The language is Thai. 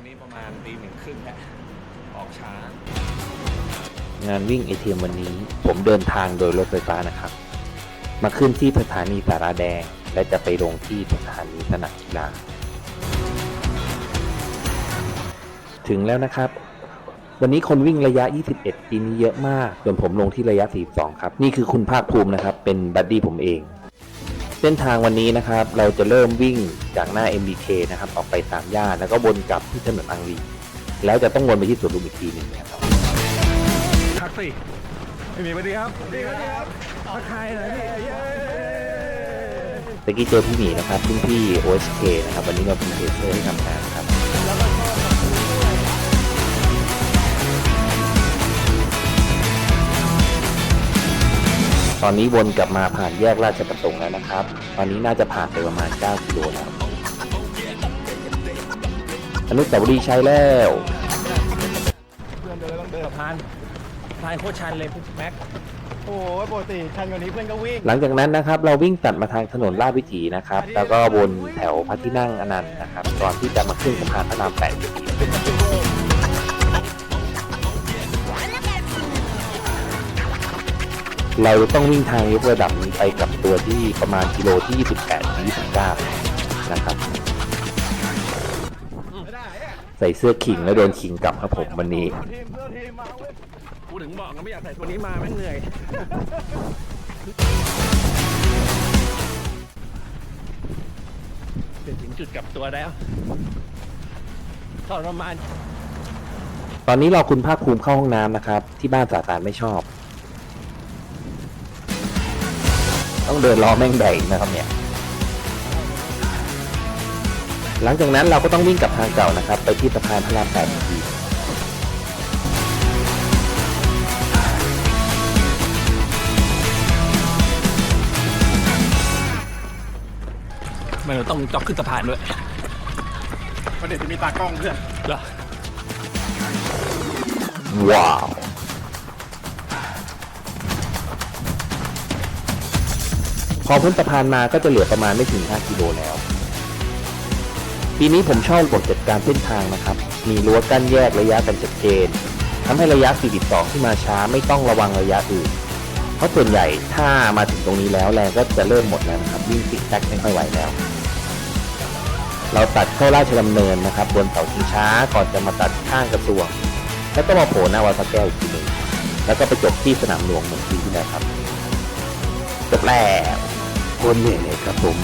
อนนี้ประมาณตีหนึ่งครึ่งแล้วออกช้า งานวิ่ง ATM วันนี้ ผมเดินทางโดยรถไฟฟ้านะครับ มาขึ้นที่สถานีสาราแดง และจะไปลงที่สถานีสนามกีฬา ถึงแล้วนะครับ วันนี้คนวิ่งระยะ 21 ปีนี้เยอะมาก ส่วนผมลงที่ระยะ 42 ครับ นี่คือคุณภาคภูมินะครับ เป็นบัดดี้ผมเอง เส้นทางวันนี้นะครับ เราจะเริ่มวิ่งจากหน้า MBK นะครับ ออกไปสามย่านแล้วก็วนกลับที่ถนนอังรีแล้วจะต้องวนไปที่สวนลุมอีกทีหนึ่งนะครับทักสิไม่มีสวัสดีครับสวัสดีครับทักทายหน่อยพี่เย้ตะกี้เจอพี่หมีนะครับรุ่นพี่ OSK นะครับ วันนี้มาเป็นเทสเซอร์ที่ทำงานครับ ตอนนี้วนกลับมาผ่านแยกราชประสงค์แล้วนะครับ ตอนนี้น่าจะผ่านไปประมาณ 9กิโลแล้วอนุสาวรีย์ชัยแล้วเพื่อนเดินต้องเดินสะพานสะพานโคตรชันเลยพี่แม็ก โอ้ยปกติชันกว่านี้เพื่อนก็วิ่ง หลังจากนั้นนะครับ เราวิ่งตัดมาทางถนนลาดวิถีนะครับ แล้วก็วนแถวพระที่นั่งอนันต์นะครับ ก่อนที่จะมาขึ้นสะพานพระรามแปด เราต้องวิ่งทางยกระดับนี้ไปกับตัวที่ประมาณกิโลที่ 28ถึง29 นะครับ ใส่เสื้อขิงแล้วโดนขิงกลับครับผมวันนี้ทีมเพื่อทีมมาเว้ยกูถึงบอกนะไม่อยากใส่ตัวนี้มาแม่งเหนื่อยจะถึงจุดกลับตัวแล้วทรมานตอนนี้เราคุณภาคภูมิเข้าห้องน้ำนะครับ ที่บ้านสาสารไม่ชอบ ต้องเดินล้อแม่งแบกอีกนะครับเนี่ย หลังจากนั้นเราก็ต้องวิ่งกลับทางเก่านะครับ ไปที่สะพานพระรามแปดอีกทีมันต้องจ็อกขึ้นสะพานด้วยประเด็นจะมีตากล้องเพื่อนเหรอว้าว อพ้นสะพานมาก็จะเหลือประมาณไม่ถึง 5 กิโลแล้ว ปีนี้ผมชอบระบบจัดการเส้นทางนะครับ มีรั้วกั้นแยกระยะกันชัดเจนทำให้ระยะ42ที่มาช้าไม่ต้องระวังระยะอื่นเพราะส่วนใหญ่ถ้ามาถึงตรงนี้แล้วแรงก็จะเริ่มหมดแล้วนะครับวิ่งซิกแซกไม่ค่อยไหวแล้ว เราตัดเข้าราชดำเนินนะครับ บนเสาชิงช้าก่อนจะมาตัดข้างกระทรวง แล้วก็มาโผล่หน้าวัดพระแก้วอีกทีหนึ่งแล้วก็ไปจบที่สนามหลวงเหมือนปีที่แล้วครับจบแล้ว คนเหนื่อยเลยครับผม